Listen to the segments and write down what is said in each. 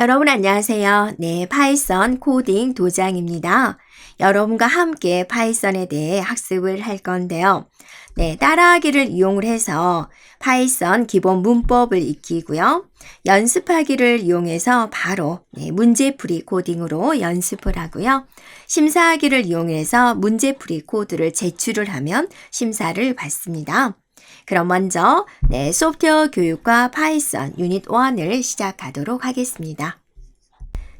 여러분 안녕하세요. 네, 파이썬 코딩 도장입니다. 여러분과 함께 파이썬에 대해 학습을 할 건데요. 네, 따라하기를 이용을 해서 파이썬 기본 문법을 익히고요. 연습하기를 이용해서 바로 네, 문제풀이 코딩으로 연습을 하고요. 심사하기를 이용해서 문제풀이 코드를 제출을 하면 심사를 받습니다. 그럼 먼저 네, 소프트웨어 교육과 파이썬 유닛 1을 시작하도록 하겠습니다.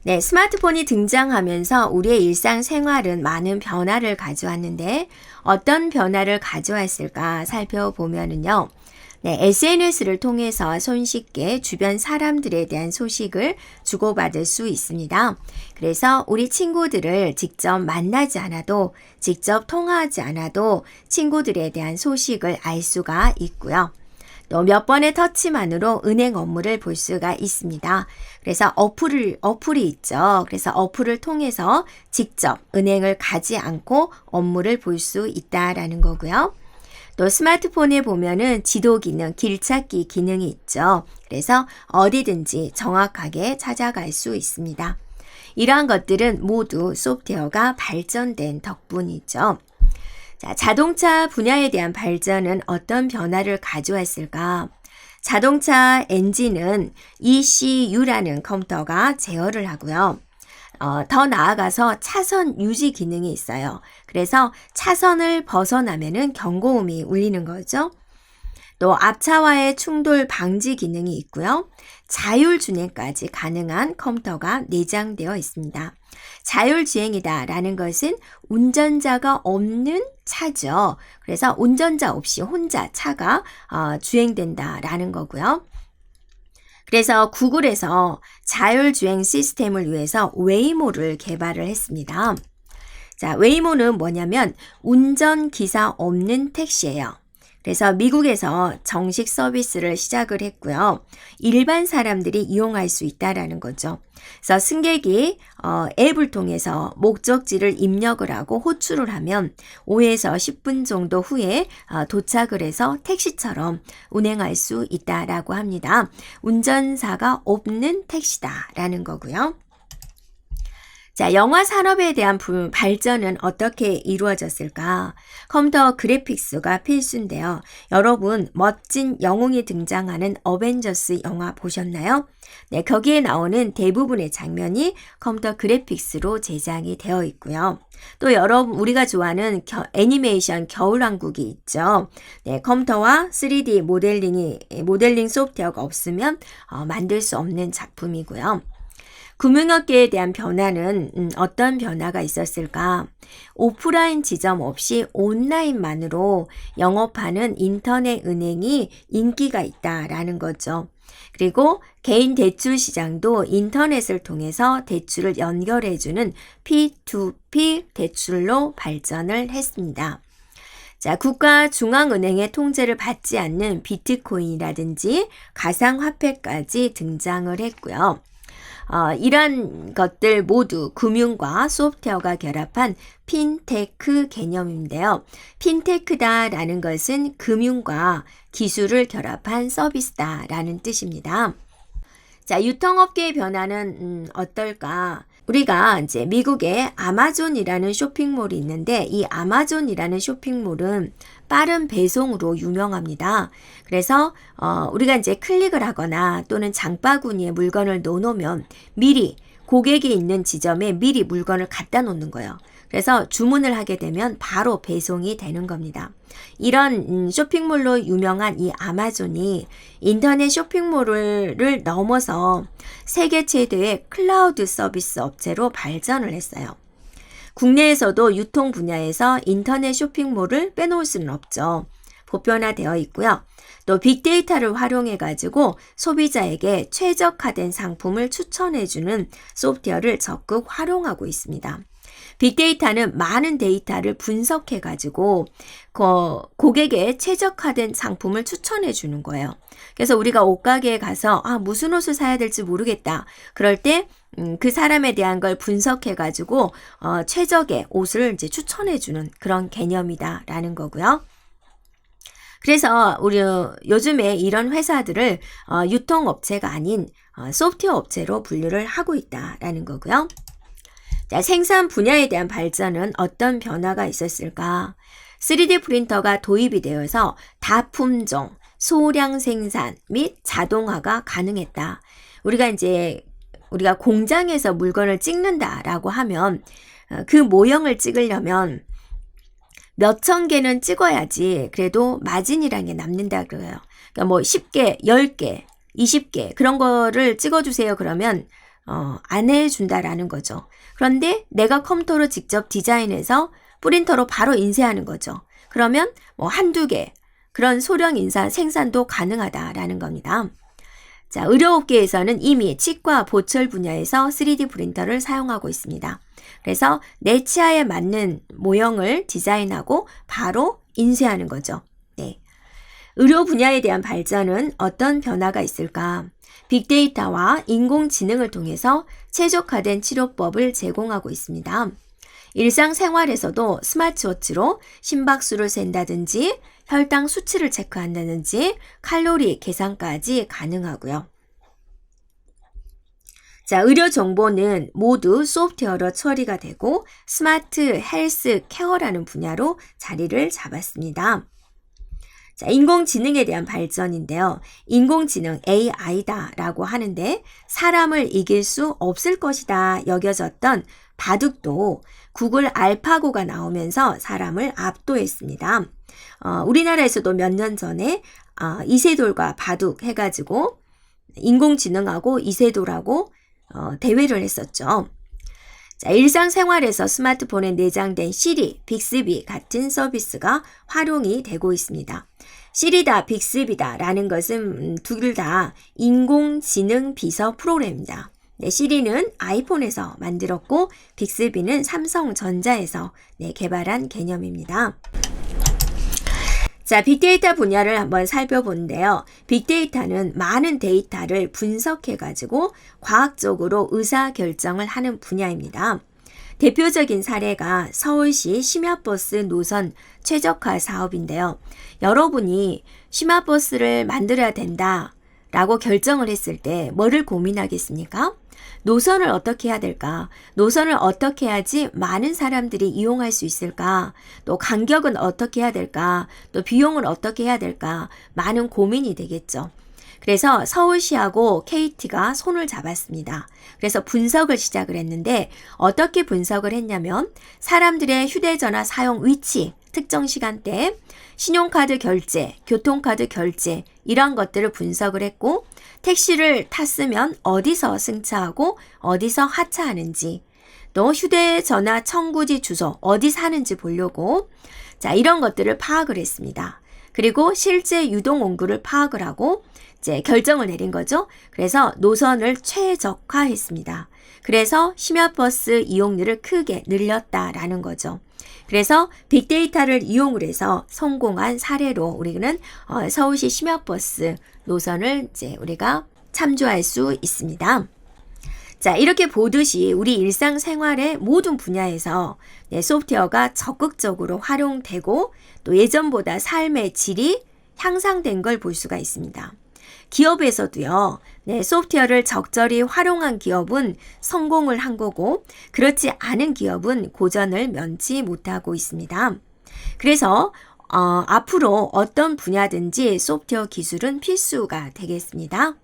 네, 스마트폰이 등장하면서 우리의 일상 생활은 많은 변화를 가져왔는데 어떤 변화를 가져왔을까 살펴보면은요. 네, SNS를 통해서 손쉽게 주변 사람들에 대한 소식을 주고받을 수 있습니다. 그래서 우리 친구들을 직접 만나지 않아도, 직접 통화하지 않아도 친구들에 대한 소식을 알 수가 있고요. 또 몇 번의 터치만으로 은행 업무를 볼 수가 있습니다. 그래서 어플을, 어플이 있죠. 그래서 어플을 통해서 직접 은행을 가지 않고 업무를 볼 수 있다라는 거고요. 또 스마트폰에 보면은 지도 기능, 길 찾기 기능이 있죠. 그래서 어디든지 정확하게 찾아갈 수 있습니다. 이러한 것들은 모두 소프트웨어가 발전된 덕분이죠. 자, 자동차 분야에 대한 발전은 어떤 변화를 가져왔을까? 자동차 엔진은 ECU라는 컴퓨터가 제어를 하고요. 어, 더 나아가서 차선 유지 기능이 있어요. 그래서 차선을 벗어나면은 경고음이 울리는 거죠. 또 앞차와의 충돌 방지 기능이 있고요. 자율 주행까지 가능한 컴퓨터가 내장되어 있습니다. 자율 주행이다라는 것은 운전자가 없는 차죠. 그래서 운전자 없이 혼자 차가 어, 주행된다라는 거고요. 그래서 구글에서 자율주행 시스템을 위해서 웨이모를 개발을 했습니다. 자, 웨이모는 뭐냐면 운전기사 없는 택시예요. 그래서 미국에서 정식 서비스를 시작을 했고요. 일반 사람들이 이용할 수 있다라는 거죠. 그래서 승객이 어, 앱을 통해서 목적지를 입력을 하고 호출을 하면 5에서 10분 정도 후에 어, 도착을 해서 택시처럼 운행할 수 있다라고 합니다. 운전사가 없는 택시다라는 거고요. 자, 영화 산업에 대한 발전은 어떻게 이루어졌을까? 컴퓨터 그래픽스가 필수인데요. 여러분, 멋진 영웅이 등장하는 어벤져스 영화 보셨나요? 네, 거기에 나오는 대부분의 장면이 컴퓨터 그래픽스로 제작이 되어 있고요. 또 여러분, 우리가 좋아하는 겨, 애니메이션 겨울왕국이 있죠. 네, 컴퓨터와 3D 모델링이, 모델링 소프트웨어가 없으면 어, 만들 수 없는 작품이고요. 금융업계에 대한 변화는 음, 어떤 변화가 있었을까? 오프라인 지점 없이 온라인만으로 영업하는 인터넷 은행이 인기가 있다라는 거죠. 그리고 개인 대출 시장도 인터넷을 통해서 대출을 연결해주는 P2P 대출로 발전을 했습니다. 자, 국가 중앙은행의 통제를 받지 않는 비트코인이라든지 가상화폐까지 등장을 했고요. 어, 이런 것들 모두 금융과 소프트웨어가 결합한 핀테크 개념인데요. 핀테크다라는 것은 금융과 기술을 결합한 서비스다라는 뜻입니다. 자, 유통업계의 변화는 음, 어떨까? 우리가 이제 미국에 아마존이라는 쇼핑몰이 있는데 이 아마존이라는 쇼핑몰은 빠른 배송으로 유명합니다. 그래서 어, 우리가 이제 클릭을 하거나 또는 장바구니에 물건을 넣어놓으면 미리 고객이 있는 지점에 미리 물건을 갖다 놓는 거예요. 그래서 주문을 하게 되면 바로 배송이 되는 겁니다. 이런 음, 쇼핑몰로 유명한 이 아마존이 인터넷 쇼핑몰을 넘어서 세계 최대의 클라우드 서비스 업체로 발전을 했어요. 국내에서도 유통 분야에서 인터넷 쇼핑몰을 빼놓을 수는 없죠. 보편화되어 있고요. 또 빅데이터를 활용해 가지고 소비자에게 최적화된 상품을 추천해 주는 소프트웨어를 적극 활용하고 있습니다. 빅데이터는 많은 데이터를 분석해 가지고 고객에 최적화된 상품을 추천해 주는 거예요. 그래서 우리가 옷가게에 가서 아 무슨 옷을 사야 될지 모르겠다. 그럴 때 음, 그 사람에 대한 걸 분석해 가지고 어, 최적의 옷을 이제 추천해 주는 그런 개념이다라는 거고요. 그래서 우리 요즘에 이런 회사들을 어, 유통업체가 아닌 어, 소프트웨어 업체로 분류를 하고 있다라는 거고요. 자, 생산 분야에 대한 발전은 어떤 변화가 있었을까? 3D 프린터가 도입이 되어서 다품종, 소량 생산 및 자동화가 가능했다. 우리가 이제 우리가 공장에서 물건을 찍는다라고 하면 어, 그 모형을 찍으려면 몇 천 개는 찍어야지 그래도 마진이라는 게 남는다 그래요. 그러니까 뭐 10개, 10개, 20개 그런 거를 찍어주세요 그러면 어, 안 해준다라는 거죠. 그런데 내가 컴퓨터로 직접 디자인해서 프린터로 바로 인쇄하는 거죠. 그러면 뭐 한두 개 그런 소량 인사 생산도 가능하다라는 겁니다. 자, 의료업계에서는 이미 치과 보철 분야에서 3D 프린터를 사용하고 있습니다. 그래서 내 치아에 맞는 모형을 디자인하고 바로 인쇄하는 거죠. 네. 의료 분야에 대한 발전은 어떤 변화가 있을까? 빅데이터와 인공지능을 통해서 최적화된 치료법을 제공하고 있습니다. 일상생활에서도 스마트워치로 심박수를 잰다든지 혈당 수치를 체크한다든지 칼로리 계산까지 가능하고요. 자, 의료 정보는 모두 소프트웨어로 처리가 되고 스마트 헬스 케어라는 분야로 자리를 잡았습니다. 자, 인공지능에 대한 발전인데요. 인공지능 AI다 라고 하는데 사람을 이길 수 없을 것이다 여겨졌던 바둑도 구글 알파고가 나오면서 사람을 압도했습니다. 어, 우리나라에서도 몇 년 전에 어, 이세돌과 바둑 해가지고 인공지능하고 이세돌하고 어, 대회를 했었죠. 자, 일상생활에서 스마트폰에 내장된 시리, 빅스비 같은 서비스가 활용이 되고 있습니다. 시리다, 빅스비다 라는 것은 음, 둘다 인공지능 비서 프로그램입니다. 네, 시리는 아이폰에서 만들었고 빅스비는 삼성전자에서 네, 개발한 개념입니다. 자, 빅데이터 분야를 한번 살펴보는데요. 빅데이터는 많은 데이터를 분석해가지고 과학적으로 의사 결정을 하는 분야입니다. 대표적인 사례가 서울시 심야버스 노선 최적화 사업인데요. 여러분이 심야버스를 만들어야 된다. 라고 결정을 했을 때 뭐를 고민하겠습니까? 노선을 어떻게 해야 될까? 노선을 어떻게 해야지 많은 사람들이 이용할 수 있을까? 또 간격은 어떻게 해야 될까? 또 비용을 어떻게 해야 될까? 많은 고민이 되겠죠. 그래서 서울시하고 KT가 손을 잡았습니다. 그래서 분석을 시작을 했는데 어떻게 분석을 했냐면 사람들의 휴대전화 사용 위치, 특정 시간대, 신용카드 결제, 교통카드 결제 이런 것들을 분석을 했고 택시를 탔으면 어디서 승차하고 어디서 하차하는지 또 휴대전화 청구지 주소 어디 사는지 보려고 자 이런 것들을 파악을 했습니다. 그리고 실제 유동 온구를 파악을 하고 이제 결정을 내린 거죠. 그래서 노선을 최적화했습니다. 그래서 심야버스 이용률을 크게 늘렸다라는 거죠. 그래서 빅데이터를 이용을 해서 성공한 사례로 우리는 어, 서울시 심야버스 노선을 이제 우리가 참조할 수 있습니다. 자, 이렇게 보듯이 우리 일상생활의 모든 분야에서 네, 소프트웨어가 적극적으로 활용되고 또 예전보다 삶의 질이 향상된 걸 볼 수가 있습니다. 기업에서도요, 네, 소프트웨어를 적절히 활용한 기업은 성공을 한 거고, 그렇지 않은 기업은 고전을 면치 못하고 있습니다. 그래서, 어, 앞으로 어떤 분야든지 소프트웨어 기술은 필수가 되겠습니다.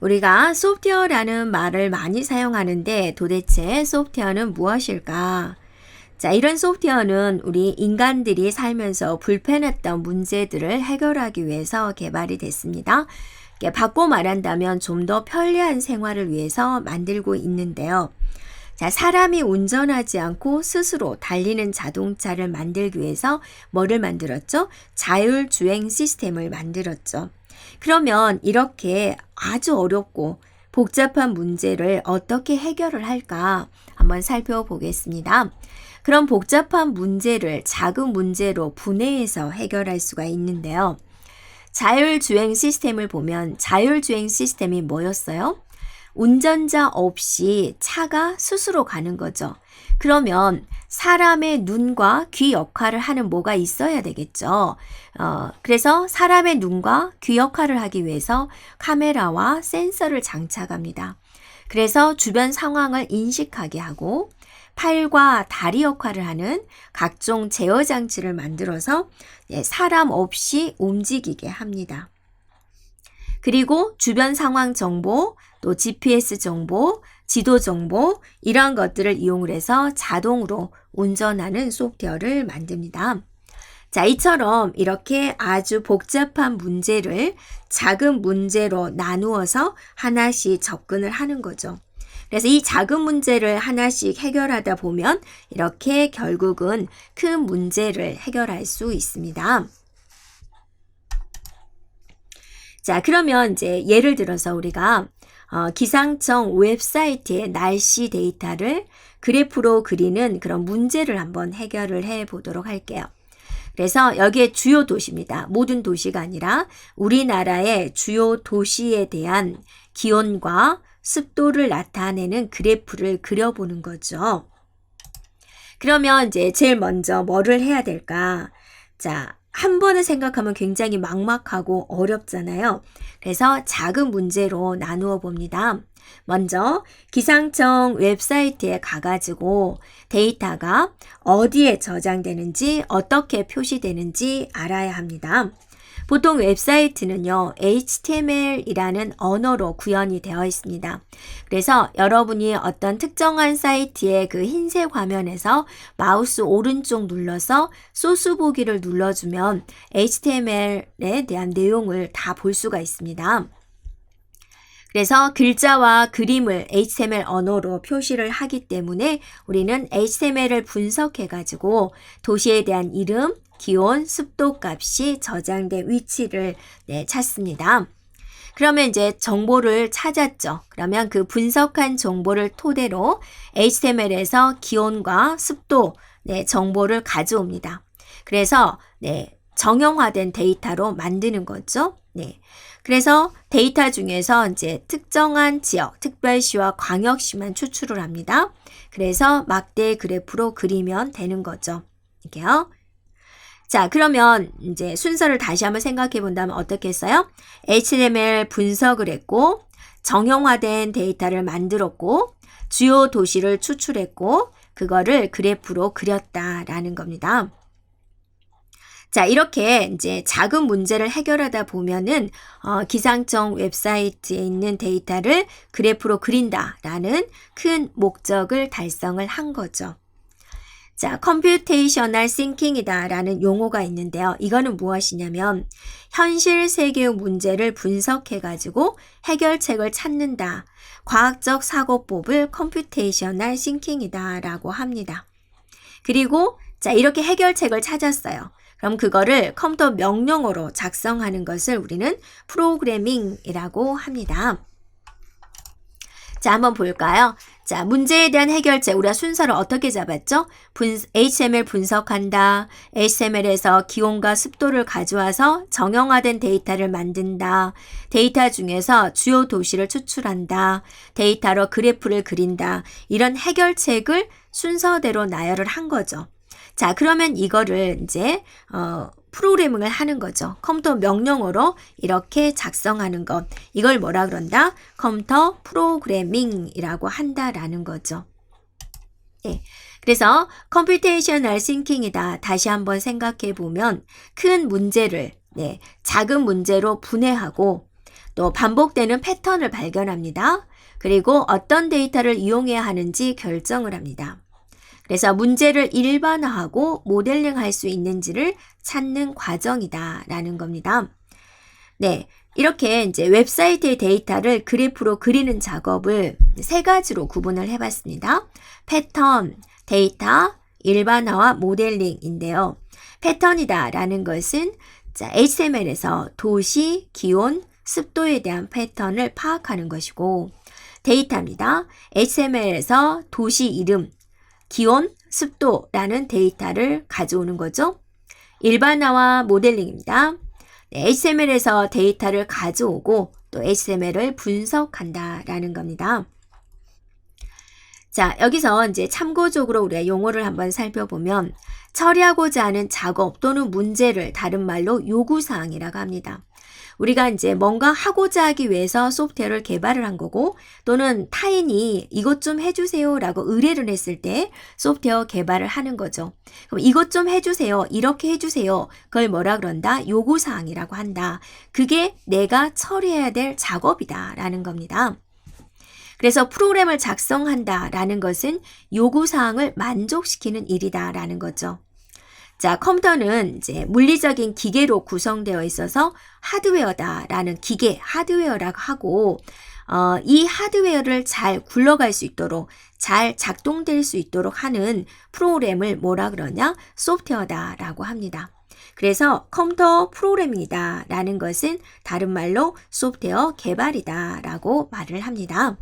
우리가 소프트웨어라는 말을 많이 사용하는데 도대체 소프트웨어는 무엇일까? 자, 이런 소프트웨어는 우리 인간들이 살면서 불편했던 문제들을 해결하기 위해서 개발이 됐습니다. 바꿔 말한다면 좀 더 편리한 생활을 위해서 만들고 있는데요. 자, 사람이 운전하지 않고 스스로 달리는 자동차를 만들기 위해서 뭐를 만들었죠? 자율주행 시스템을 만들었죠. 그러면 이렇게 아주 어렵고 복잡한 문제를 어떻게 해결을 할까 한번 살펴보겠습니다. 그런 복잡한 문제를 작은 문제로 분해해서 해결할 수가 있는데요. 자율주행 시스템을 보면 자율주행 시스템이 뭐였어요? 운전자 없이 차가 스스로 가는 거죠. 그러면 사람의 눈과 귀 역할을 하는 뭐가 있어야 되겠죠. 어, 그래서 사람의 눈과 귀 역할을 하기 위해서 카메라와 센서를 장착합니다. 그래서 주변 상황을 인식하게 하고 팔과 다리 역할을 하는 각종 제어 장치를 만들어서 예, 사람 없이 움직이게 합니다. 그리고 주변 상황 정보, 또 GPS 정보, 지도 정보 이러한 것들을 이용을 해서 자동으로 운전하는 소프트웨어를 만듭니다. 자, 이처럼 이렇게 아주 복잡한 문제를 작은 문제로 나누어서 하나씩 접근을 하는 거죠. 그래서 이 작은 문제를 하나씩 해결하다 보면 이렇게 결국은 큰 문제를 해결할 수 있습니다. 자, 그러면 이제 예를 들어서 우리가 어, 기상청 웹사이트의 날씨 데이터를 그래프로 그리는 그런 문제를 한번 해결을 해 보도록 할게요. 그래서 여기에 주요 도시입니다. 모든 도시가 아니라 우리나라의 주요 도시에 대한 기온과 습도를 나타내는 그래프를 그려보는 거죠. 그러면 이제 제일 먼저 뭐를 해야 될까? 자, 한 번을 생각하면 굉장히 막막하고 어렵잖아요. 그래서 작은 문제로 나누어 봅니다. 먼저 기상청 웹사이트에 가가지고 데이터가 어디에 저장되는지 어떻게 표시되는지 알아야 합니다. 보통 웹사이트는요, HTML이라는 언어로 구현이 되어 있습니다. 그래서 여러분이 어떤 특정한 사이트의 그 흰색 화면에서 마우스 오른쪽 눌러서 소스 보기를 눌러주면 HTML에 대한 내용을 다 볼 수가 있습니다. 그래서 글자와 그림을 HTML 언어로 표시를 하기 때문에 우리는 HTML을 분석해가지고 도시에 대한 이름, 기온, 습도 값이 저장된 위치를 네, 찾습니다. 그러면 이제 정보를 찾았죠. 그러면 그 분석한 정보를 토대로 HTML에서 기온과 습도 네, 정보를 가져옵니다. 그래서 네, 정형화된 데이터로 만드는 거죠. 네. 그래서 데이터 중에서 이제 특정한 지역, 특별시와 광역시만 추출을 합니다. 그래서 막대 그래프로 그리면 되는 거죠. 이게요. 자, 그러면 이제 순서를 다시 한번 생각해 본다면 어떻게 했어요? HTML 분석을 했고, 정형화된 데이터를 만들었고, 주요 도시를 추출했고, 그거를 그래프로 그렸다라는 겁니다. 자, 이렇게 이제 작은 문제를 해결하다 보면은 어, 기상청 웹사이트에 있는 데이터를 그래프로 그린다라는 큰 목적을 달성을 한 거죠. 자, 컴퓨테이셔널 싱킹이다 라는 용어가 있는데요. 이거는 무엇이냐면 현실 세계의 문제를 분석해 가지고 해결책을 찾는다. 과학적 사고법을 컴퓨테이셔널 싱킹이다 라고 합니다. 그리고 자, 이렇게 해결책을 찾았어요. 그럼 그거를 컴퓨터 명령어로 작성하는 것을 우리는 프로그래밍이라고 합니다. 자, 한번 볼까요? 자, 문제에 대한 해결책 우리가 순서를 어떻게 잡았죠? 분, HTML 분석한다. HTML에서 기온과 습도를 가져와서 정형화된 데이터를 만든다. 데이터 중에서 주요 도시를 추출한다. 데이터로 그래프를 그린다. 이런 해결책을 순서대로 나열을 한 거죠. 자, 그러면 이거를 이제 어 프로그래밍을 하는 거죠. 컴퓨터 명령어로 이렇게 작성하는 것. 이걸 뭐라 그런다? 컴퓨터 프로그래밍이라고 한다라는 거죠. 네. 그래서 컴퓨테이셔널 싱킹이다. 다시 한번 생각해 보면 큰 문제를 네, 작은 문제로 분해하고 또 반복되는 패턴을 발견합니다. 그리고 어떤 데이터를 이용해야 하는지 결정을 합니다. 그래서 문제를 일반화하고 모델링 할 수 있는지를 찾는 과정이다라는 겁니다. 네. 이렇게 이제 웹사이트의 데이터를 그래프로 그리는 작업을 세 가지로 구분을 해봤습니다. 패턴, 데이터, 일반화와 모델링인데요. 패턴이다 라는 것은 자, HTML에서 도시, 기온, 습도에 대한 패턴을 파악하는 것이고 데이터입니다. HTML에서 도시 이름, 기온, 습도라는 데이터를 가져오는 거죠. 일반화와 모델링입니다. 네, HTML에서 데이터를 가져오고 또또 HTML을 분석한다라는 겁니다. 자, 여기서 이제 참고적으로 우리가 용어를 한번 살펴보면 처리하고자 하는 작업 또는 문제를 다른 말로 요구사항이라고 합니다. 우리가 이제 뭔가 하고자 하기 위해서 소프트웨어를 개발을 한 거고 또는 타인이 이것 좀 해주세요 라고 의뢰를 했을 때 소프트웨어 개발을 하는 거죠. 그럼 이것 좀 해주세요. 이렇게 해주세요. 그걸 뭐라 그런다? 요구사항이라고 한다. 그게 내가 처리해야 될 작업이다 라는 겁니다. 그래서 프로그램을 작성한다라는 것은 요구사항을 만족시키는 일이다라는 거죠. 자, 컴퓨터는 이제 물리적인 기계로 구성되어 있어서 하드웨어다라는 기계, 하드웨어라고 하고, 어, 이 하드웨어를 잘 굴러갈 수 있도록, 잘 작동될 수 있도록 하는 프로그램을 뭐라 그러냐? 소프트웨어다라고 합니다. 그래서 컴퓨터 프로그래밍이다라는 것은 다른 말로 소프트웨어 개발이다라고 말을 합니다.